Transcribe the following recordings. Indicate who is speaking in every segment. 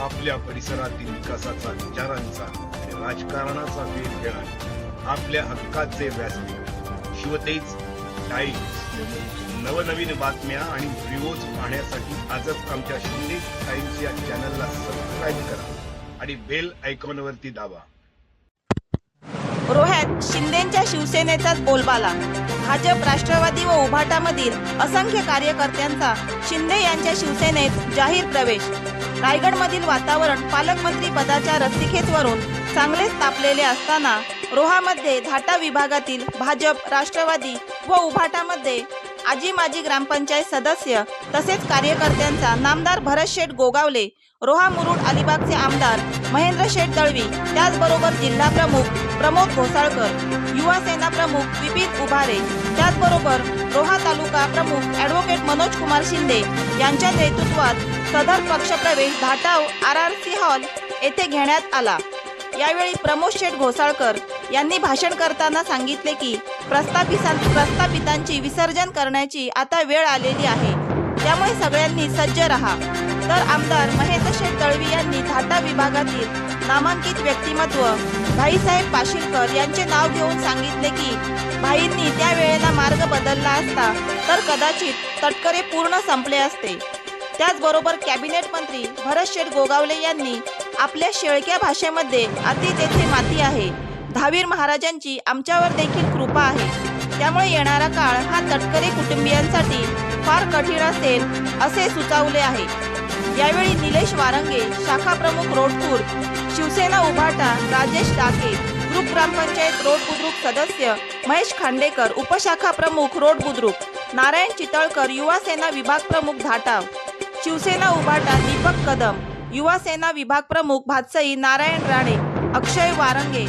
Speaker 1: आपल्या परिसरातील विकासाचा विचारांचा राजकारणाचा वेध घेणार आपल्या हक्काचे व्यासपीठ. शिवतेज टाइम्स. नवनवीन बातम्या आणि व्हिडिओज पाहण्यासाठी आजच आमच्या शिंदे टाइम्स या चॅनलला सबस्क्राईब करा आणि बेल आयकॉनवरती दाबा.
Speaker 2: रोह्यात शिंदेच्या शिवसेनेचाच बोलबाला. भाजप राष्ट्रवादी व उभाटामधील असंख्य कार्यकर्त्यांचा शिंदे यांच्या शिवसेनेत जाहीर प्रवेश. रायगडमधील वातावरण पालकमंत्री पदाच्या रस्तिखेचवरून चांगलेच तापलेले असताना रोहामध्ये धाटा विभागातील भाजप राष्ट्रवादी व उभाटामध्ये आजी माजी ग्रामपंचायत सदस्य तसेच कार्यकर्त्यांचा नामदार भरत शेठ गोगावले रोहा मुरुड अलिबागचे आमदार महेंद्र शेठ दळवी त्याचबरोबर जिल्हा प्रमुख प्रमोद घोसाळकर युवा सेना प्रमुख विपिन उभारे त्याचबरोबर रोहा तालुका प्रमुख ॲडव्होकेट मनोज कुमार शिंदे यांच्या नेतृत्वात सदर पक्षप्रवेश Dhatav R R C hall येथे घेण्यात आला. यावेळी प्रमोद शेठ घोसाळकर यांनी भाषण करताना सांगितले की प्रस्थापितां प्रस्थापितांची विसर्जन करण्याची आता वेळ आलेली आहे. त्यामुळे सगळ्यांनी सज्ज रहा. तर आमदार महेंद्र शेठ दळवी यांनी धाटा विभागातील नामांकित व्यक्तिमत्व भाईसाहेब पाशिलकर यांचे नाव घेऊन सांगितले की भाईंनी त्या वेळेला मार्ग बदलला असता तर कदाचित तटकरे पूर्ण संपले असते. त्याचबरोबर कॅबिनेट मंत्री भरत शेठ गोगावले यांनी आपल्या शेळक्या भाषेमध्ये अति तेथे माती आहे. दहावीर महाराजांची आमच्यावर देखील कृपा आहे. त्यामुळे येणारा काळ हा तटकरे कुटुंबियांसाठी फार कठीण असेल असे सुचवले आहे. यावेळी निलेश वारंगे शाखा प्रमुख रोडपूर शिवसेना उभाटा राजेश डाके ग्रुप ग्रामपंचायत रोड बुद्रुक सदस्य महेश खांडेकर उपशाखा प्रमुख रोड बुद्रुक नारायण चितळकर युवा सेना विभाग प्रमुख धाटाव शिवसेना उभाटा दीपक कदम युवा सेना विभाग प्रमुख भातसई नारायण राणे अक्षय वारंगे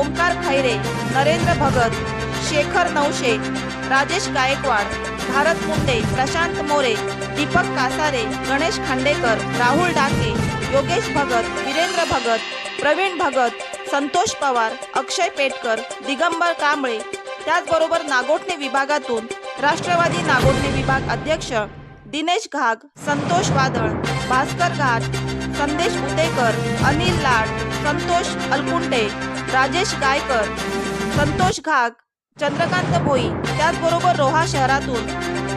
Speaker 2: ओमकार खैरे नरेंद्र भगत शेखर नवशे राजेश गायकवाड भारत मुंडे प्रशांत मोरे दीपक कासारे गणेश खांडेकर राहुल डाके योगेश भगत वीरेंद्र भगत प्रवीण भगत संतोष पवार अक्षय पेटकर दिगंबर कांबळे. त्याचबरोबर नागोठणे विभागातून राष्ट्रवादी नागोठणे विभाग अध्यक्ष दिनेश घाग संतोष वादळ भास्कर घाट संदेश उतेकर अनिल लाड संतोष अलकुंडे राजेश गायकर संतोष घाग चंद्रकांत भोई त्याचबरोबर रोहा शहरातून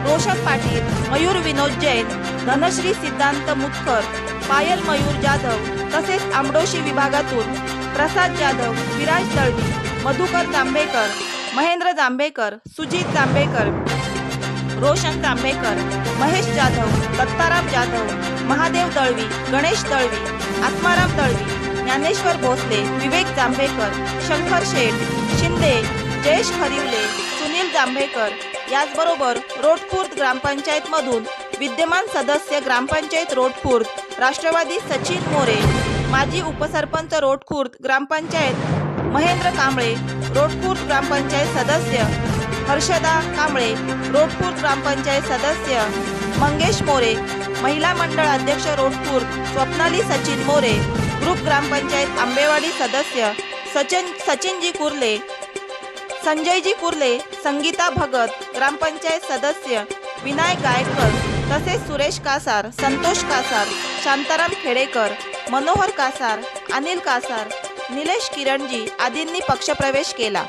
Speaker 2: रोशन पाटील मयूर विनोद जैन धनश्री सिद्धांत मुतकर पायल मयूर जाधव तसेच आमडोशी विभागातून प्रसाद जाधव विराज दळवी मधुकर जांभेकर महेंद्र जांभेकर सुजित जांभेकर रोशन जांभेकर महेश जाधव दत्ताराम जाधव महादेव दळवी गणेश दळवी आत्माराम दळवी ज्ञानेश्वर भोसले विवेक जांभेकर शंकर शेठ शिंदे जयेश हरिवले सुनील जांभेकर. याचबरोबर रोडखुर्द ग्रामपंचायतमधून विद्यमान सदस्य ग्रामपंचायत रोडखुर्द राष्ट्रवादी सचिन मोरे माजी उपसरपंच रोडखुर्द ग्रामपंचायत महेंद्र कांबळे रोडखुर्द ग्रामपंचायत सदस्य हर्षदा कांबळे रोडपूर ग्रामपंचायत सदस्य मंगेश मोरे महिला मंडळ अध्यक्ष रोडपूर स्वप्नाली सचिन मोरे ग्रुप ग्रामपंचायत आंबेवाडी सदस्य सचिन सचिनजी कुर्ले संजयजी कुर्ले संगीता भगत ग्रामपंचायत सदस्य विनायक गायकर तसेच सुरेश कासार संतोष कासार शांताराम खेडेकर मनोहर कासार अनिल कासार निलेश किरणजी आदींनी पक्षप्रवेश केला.